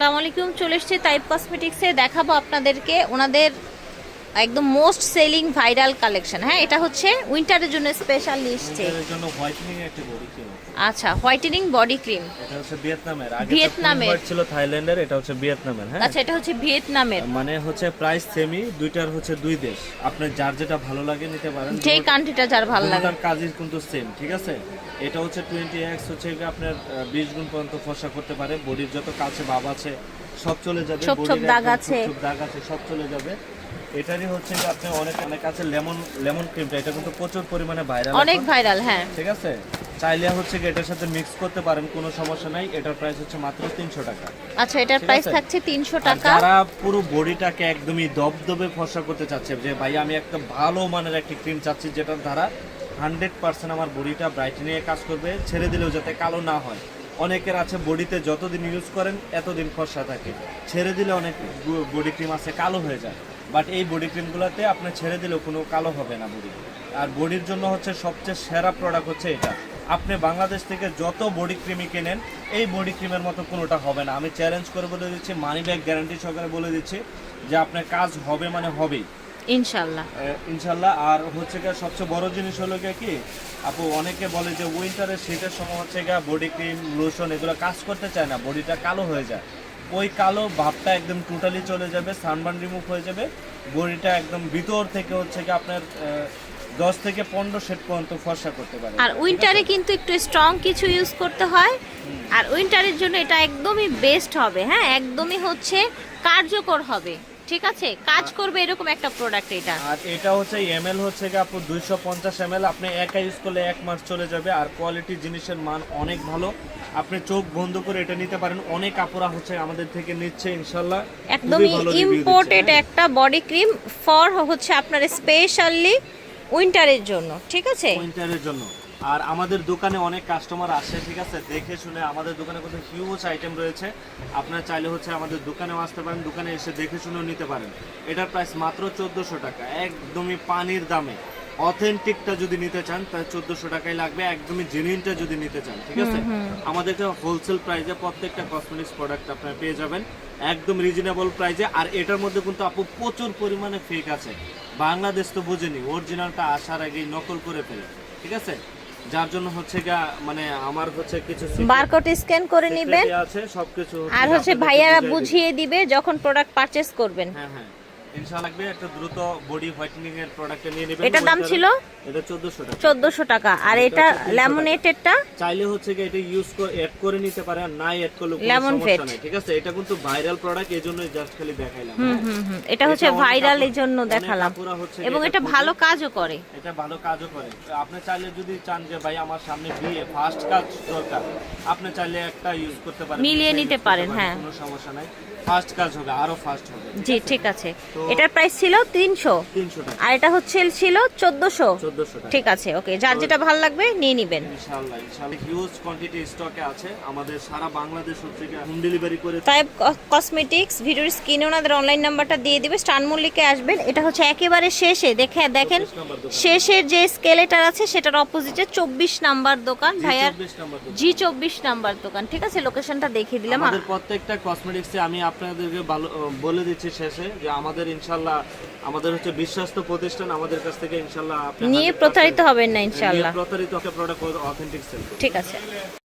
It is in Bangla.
আসসালামু আলাইকুম চলে এসছে টাইপ কসমেটিক্সে দেখাবো আপনাদেরকে ওনাদের একদম মোস্ট সেলিং ভাইরাল কালেকশন। হ্যাঁ এটা হচ্ছে উইন্টারের জন্য স্পেশাল এসছে এর জন্য হোয়াইটেনিং একটা বডি ক্রিম আচ্ছা হোয়াইটেনিং বডি ক্রিম এটা হচ্ছে ভিয়েতনামের। আগে ভিয়েতনামের। ছিল থাইল্যান্ডের এটা হচ্ছে ভিয়েতনামের হ্যাঁ? আচ্ছা এটা হচ্ছে ভিয়েতনামের। মানে হচ্ছে প্রাইস সেমি দুইটার হচ্ছে দুই দেশ। আপনার যার যেটা ভালো লাগে নিতে পারেন। যে কান্ট্রিটা যার ভালো লাগে। দুটার কাজই কিন্তু সেম ঠিক আছে? এটা হচ্ছে টোয়েন্টি এক্স হচ্ছে গিয়ে আপনার বিশ গুণ পর্যন্ত ফর্সা করতে পারে। বডির যত কাছে ভাব আছে সব চলে যাবে। বডির দাগ আছে। ছোপ দাগ আছে সব চলে যাবে। এটারই হচ্ছে গিয়ে আপনি অনেক অনেক আছে লেমন লেমন ক্রিমটা। এটা কিন্তু প্রচুর পরিমাণে ভাইরাল অনেক ভাইরাল হ্যাঁ। ঠিক আছে? চাইলে হচ্ছে কি এটার সাথে মিক্স করতে পারেন কোনো সমস্যা নাই। এটার প্রাইস হচ্ছে মাত্র তিনশো টাকা। আচ্ছা এটার প্রাইস থাকছে তিনশো আর টাকা। যারা পুরো বডিটাকে একদমই দবদবে ফর্সা করতে চাচ্ছে যে ভাই আমি একটা ভালো মানের একটা ক্রিম চাচ্ছি যেটার দ্বারা হান্ড্রেড পার্সেন্ট আমার বডিটা ব্রাইটেনিং এ কাজ করবে ছেড়ে দিলেও যাতে কালো না হয়। অনেকের আছে বডিতে যতদিন ইউজ করেন এতদিন ফর্সা থাকে। ছেড়ে দিলে অনেক বডি ক্রিম আছে কালো হয়ে যায়। বাট এই বডি ক্রিমগুলোতে আপনি ছেড়ে দিলেও কোনো কালো হবে না বডি আর বডির জন্য হচ্ছে সবচেয়ে সেরা প্রোডাক্ট হচ্ছে এটা। আপনি বাংলাদেশ থেকে যত বডি ক্রিমই কেনেন এই বডি ক্রিমের মতো কোনোটা হবে না। আমি চ্যালেঞ্জ করে বলে দিচ্ছি মানি ব্যাগ গ্যারান্টি সহকারে বলে দিচ্ছি যে আপনার কাজ হবে মানে হবেই। ইনশাল্লাহ। ইনশাল্লাহ। আর হচ্ছে গিয়ে সবচেয়ে বড় জিনিস হলো গিয়ে কি আপু অনেকে বলে যে উইন্টারের শীতের সময় হচ্ছে গিয়ে বডি ক্রিম লোশন এগুলো কাজ করতে চায় না বডিটা কালো হয়ে যায়। ওই কালো ভাবটা একদম টোটালি চলে যাবে সানবার্ন রিমুভ হয়ে যাবে। বডিটা একদম ভিতর থেকে হচ্ছে কি আপনার দশ থেকে পনেরো সেট পর্যন্ত ফর্সা করতে পারে। আর উইন্টারে কিন্তু একটু স্ট্রং কিছু ইউজ করতে হয়। আর উইন্টারের জন্য এটা একদমই বেস্ট হবে হ্যাঁ? একদমই হচ্ছে কার্যকর হবে। ঠিক আছে? কাজ করবে এরকম একটা প্রোডাক্ট এটা। আর এটা হচ্ছে এমএল হচ্ছে গিয়ে আপু দুইশো পঞ্চাশ এমএল আপনি একা ইউজ করলে এক মাস চলে যাবে আর কোয়ালিটি জিনিসের মান অনেক ভালো। আপনি চোখ বন্ধ করে এটা নিতে পারেন। অনেক আপুরা হচ্ছে আমাদের থেকে নিচ্ছে ইনশাল্লাহ। একদমই ইম্পোর্টেড। একটা বডি ক্রিম ফর হচ্ছে আপনার স্পেশালি উইন্টারের জন্য ঠিক আছে? উইন্টারের জন্য। আর আমাদের দোকানে অনেক কাস্টমার আসে ঠিক আছে? দেখে শুনে আমাদের দোকানে কত হিউজ আইটেম রয়েছে। আপনারা চাইলে হচ্ছে আমাদের দোকানেও আসতে পারেন দোকানে এসে দেখে শুনেও নিতে পারেন। এটার প্রাইস মাত্র চোদ্দোশো টাকা একদমই পানির দামে। অথেন্টিকটা যদি নিতে চান তাহলে চোদ্দোশো টাকাই লাগবে একদমই জেনুইনটা যদি নিতে চান ঠিক আছে? আমাদেরকে হোলসেল প্রাইসে প্রত্যেকটা কসমেটিক্স প্রোডাক্ট আপনারা পেয়ে যাবেন একদম রিজনেবল প্রাইসে আর এটার মধ্যে কিন্তু আপু প্রচুর পরিমাণে ফেক আছে। বাংলাদেশ তো বুঝেনি অরিজিনালটা আসার আগেই নকল করে ফেলে ঠিক আছে? যার জন্য হচ্ছে গা মানে আমার হচ্ছে কিছু বারকোড স্ক্যান করে নেবেন আছে সবকিছু আর হচ্ছে ভাইয়ারা বুঝিয়ে দিবে। যখন প্রোডাক্ট পারচেস করবেন হ্যাঁ হ্যাঁ ইনশাআল্লাহ লাগবে একটা দ্রুত বডি হোয়াইটেনিং এর প্রোডাক্ট নিয়ে নেবেন। এটার দাম ছিল? এটা 1400 টাকা। চোদ্দশো টাকা। আর এটা এটা হচ্ছে 300 টাকা। ল্যামিনেটেডটা চাইলে হচ্ছে কি এটা ইউজ করে এড করে নিতে পারে আর না এড করলে কোনো সমস্যা নাই ঠিক আছে? এটা কিন্তু ভাইরাল প্রোডাক্ট এজন্য জাস্ট খালি দেখাইলাম হুম হ্যাঁ? হুম এটা হচ্ছে ভাইরাল দেখালাম। এবং এটা ভালো কাজও করে। এটা ভালো কাজও করে। আপনি চাইলে যদি চান যে ভাই আমার সামনে বিয়ে ফার্স্ট কাজ দরকার আপনি চাইলে একটা ইউজ করতে পারেন মিলিয়ে নিতে পারেন, হ্যাঁ। কোনো সমস্যা নাই। ফার্স্ট কাজ হবে আরও ফার্স্ট হবে। জি ঠিক আছে। এটার প্রাইস ছিল তিনশো। আর এটা হচ্ছে ছিল চোদ্দশো। ঠিক আছে ওকে যার যেটা ভালো লাগবে নিয়ে নিবেন। ইনশাআল্লাহ ইনশাআল্লাহ। হিউজ কোয়ান্টিটি স্টকে আছে। আমাদের সারা বাংলাদেশ হোম ডেলিভারি করে টাইপ কসমেটিক্স ভিডিওর স্ক্রিনে ওনাদের অনলাইন নাম্বারটা দিয়ে দিবে। স্টান মল্লিকে আসবেন। এটা হচ্ছে একেবারে শেষে দেখে দেখেন। 24 নাম্বার দোকান। শেষের যে স্কেলেটার আছে সেটার অপোজিটে চব্বিশ নাম্বার দোকান। ভাইয়ার। জি চব্বিশ নাম্বার দোকান। ঠিক আছে লোকেশনটা দেখিয়ে দিলাম। প্রত্যেকটা কসমেটিক্সে আমি আপনাদেরকে ভালো- বলে দিচ্ছি শেষে যে আমাদের ইনশাল্লাহ আমাদের হচ্ছে বিশ্বস্ত প্রতিষ্ঠান আমাদের কাছ থেকে ইনশাল্লাহ আপনি নিয়ে প্রতারিত হবেন না ইনশাল্লাহ। প্রতারিত প্রোডাক্ট অথেন্টিক সেল ঠিক আছে।